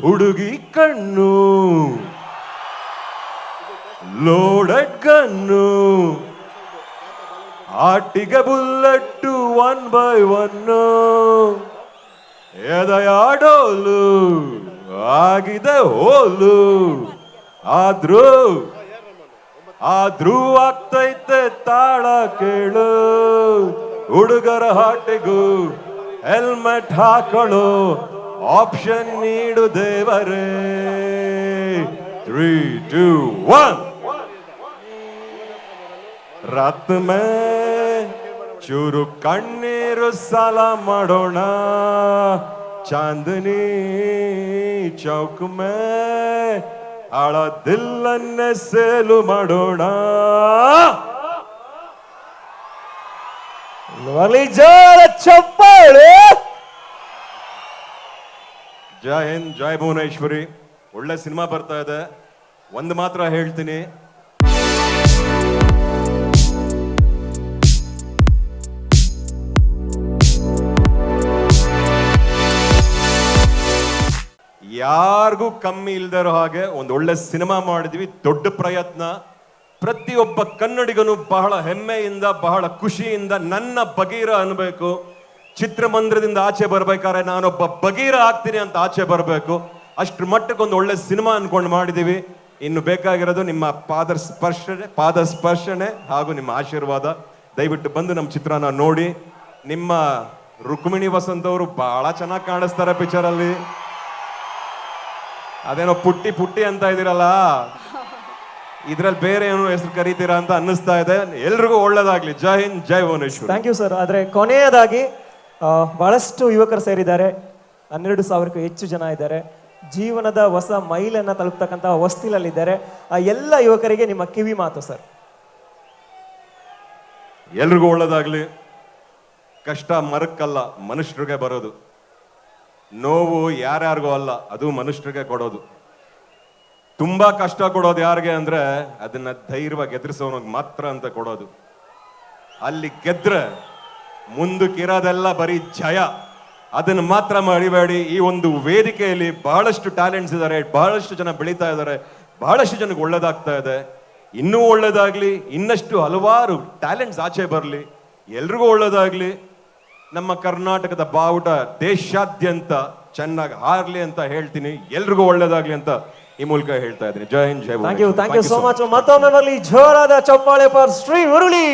ಹುಡುಗಿ ಕಣ್ಣು. ಲೋಡೆಡ್ ಕಣ್ಣು. ಆಟಿಗೆ ಬುಲ್ಲಟ್ಟು ಒನ್ ಬೈ ಒನ್ನು. ಎದಯಾಡೋಲು, ಆಗಿದೆ ಹೋಲು. ಆದ್ರೂ ಆದ್ರೂ ಆಗ್ತೈತೆ ತಾಳ ಕೇಳು. ಹುಡುಗರ ಹಾಟಿಗೂ ಹೆಲ್ಮೆಟ್ ಹಾಕೊಳ್ಳು ಆಪ್ಷನ್ ನೀಡು ದೇವರೇ. ತ್ರೀ ಟೂ ಒನ್ ರತ್ಮೆ ಚೂರು ಕಣ್ಣೀರು ಸಾಲ ಮಾಡೋಣ. ಚಾಂದನಿ ಚೌಕ್ ಮೇ ಹಳ ದಿಲ್ಲನ್ನೇ ಸೇಲು ಮಾಡೋಣ. ಜೋರ ಚಪ್ಪಾಳೆ. ಜೈ ಹಿಂದ್, ಜೈ ಭುವನೇಶ್ವರಿ. ಒಳ್ಳೆ ಸಿನಿಮಾ ಬರ್ತಾ ಇದೆ. ಒಂದು ಮಾತ್ರ ಹೇಳ್ತೀನಿ. ಯಾರಿಗೂ ಕಮ್ಮಿ ಇರೋ ಹಾಗೆ ಒಂದು ಒಳ್ಳೆ ಸಿನಿಮಾ ಮಾಡಿದ್ವಿ. ದೊಡ್ಡ ಪ್ರಯತ್ನ. ಪ್ರತಿಯೊಬ್ಬ ಕನ್ನಡಿಗನು ಬಹಳ ಹೆಮ್ಮೆಯಿಂದ, ಬಹಳ ಖುಷಿಯಿಂದ ನನ್ನ ಬಗೀರ ಅನ್ಬೇಕು. ಚಿತ್ರಮಂದಿರದಿಂದ ಆಚೆ ಬರ್ಬೇಕಾದ್ರೆ ನಾನೊಬ್ಬ ಬಗೀರ ಆಗ್ತೀನಿ ಅಂತ ಆಚೆ ಬರಬೇಕು. ಅಷ್ಟ್ರ ಮಟ್ಟಕ್ಕೊಂದು ಒಳ್ಳೆ ಸಿನಿಮಾ ಅನ್ಕೊಂಡು ಮಾಡಿದೀವಿ. ಇನ್ನು ಬೇಕಾಗಿರೋದು ನಿಮ್ಮ ಪಾದ ಸ್ಪರ್ಶನೆ ಪಾದ ಸ್ಪರ್ಶನೆ ಹಾಗೂ ನಿಮ್ಮ ಆಶೀರ್ವಾದ. ದಯವಿಟ್ಟು ಬಂದು ನಮ್ಮ ಚಿತ್ರನ ನೋಡಿ. ನಿಮ್ಮ ರುಕ್ಮಿಣಿ ವಸಂತ ಅವರು ಬಹಳ ಚೆನ್ನಾಗಿ ಕಾಣಿಸ್ತಾರೆ ಪಿಕ್ಚರ್ ಅಲ್ಲಿ. ಅದೇನೋ ಪುಟ್ಟಿ ಪುಟ್ಟಿ ಅಂತ ಇದೀರಲ್ಲ ಇದ್ರಲ್ಲಿ ಬೇರೆ ಏನು ಹೆಸರು ಕರೀತೀರಾ ಅಂತ ಅನ್ನಿಸ್ತಾ ಇದೆ. ಎಲ್ರಿಗೂ ಒಳ್ಳೇದಾಗ್ಲಿ. ಜೈ ಹಿಂದ್, ಜೈ ಭುವನೇಶ್ವರ್. ಥ್ಯಾಂಕ್ ಯು ಸರ್ ಆದ್ರೆ ಕೊನೆಯದಾಗಿ ಬಹಳಷ್ಟು ಯುವಕರು ಸೇರಿದ್ದಾರೆ. ಹನ್ನೆರಡು ಸಾವಿರಕ್ಕೂ ಹೆಚ್ಚು ಜನ ಇದ್ದಾರೆ. ಜೀವನದ ಹೊಸ ಮೈಲನ್ನು ತಲುಪ್ತಕ್ಕಂಥ ಹೊಸ್ತಿಲಲ್ಲಿದ್ದಾರೆ. ಆ, ಎಲ್ಲ ಯುವಕರಿಗೆ ನಿಮ್ಮ ಕಿವಿ ಮಾತು, ಸರ್. ಎಲ್ರಿಗೂ ಒಳ್ಳೇದಾಗ್ಲಿ. ಕಷ್ಟ ಮರಕ್ಕಲ್ಲ, ಮನುಷ್ಯರಿಗೆ ಬರೋದು. ನೋವು ಯಾರ್ಯಾರಿಗೂ ಅಲ್ಲ, ಅದು ಮನುಷ್ಯರಿಗೆ ಕೊಡೋದು. ತುಂಬಾ ಕಷ್ಟ ಕೊಡೋದು ಯಾರಿಗೆ ಅಂದ್ರೆ, ಅದನ್ನ ಧೈರ್ಯವಾಗಿ ಎದುರಿಸೋನಿಗೆ ಮಾತ್ರ ಅಂತ ಕೊಡೋದು. ಅಲ್ಲಿ ಗೆದ್ರೆ ಮುಂದಕ್ಕಿರೋದೆಲ್ಲ ಬರೀ ಜಯ. ಅದನ್ನು ಮಾತ್ರ ಮರಿಬೇಡಿ. ಈ ಒಂದು ವೇದಿಕೆಯಲ್ಲಿ ಬಹಳಷ್ಟು ಟ್ಯಾಲೆಂಟ್ಸ್ ಇದ್ದಾರೆ ಬಹಳಷ್ಟು ಜನ ಬೆಳೀತಾ ಇದ್ದಾರೆ ಬಹಳಷ್ಟು ಜನಕ್ಕೆ ಒಳ್ಳೇದಾಗ್ತಾ ಇದೆ. ಇನ್ನೂ ಒಳ್ಳೇದಾಗಲಿ ಇನ್ನಷ್ಟು ಹಲವಾರು ಟ್ಯಾಲೆಂಟ್ಸ್ ಆಚೆ ಬರಲಿ. ಎಲ್ರಿಗೂ ಒಳ್ಳೇದಾಗಲಿ. ನಮ್ಮ ಕರ್ನಾಟಕದ ಬಾವುಟ ದೇಶಾದ್ಯಂತ ಚೆನ್ನಾಗಿ ಹಾರ್ಲಿ ಅಂತ ಹೇಳ್ತೀನಿ. ಎಲ್ರಿಗೂ ಒಳ್ಳೇದಾಗ್ಲಿ ಅಂತ ಈ ಮೂಲಕ ಹೇಳ್ತಾ ಇದ್ದೀನಿ. ಜೈ ಹಿಂದ್ ಜೈ thank you thank you so much ಮತ್ತೊಮ್ಮೆ ಬರಲಿ ಜೋರಾದ ಚಪ್ಪಾಳೆ ಫಾರ್ ಶ್ರೀ ಮುರುಳಿ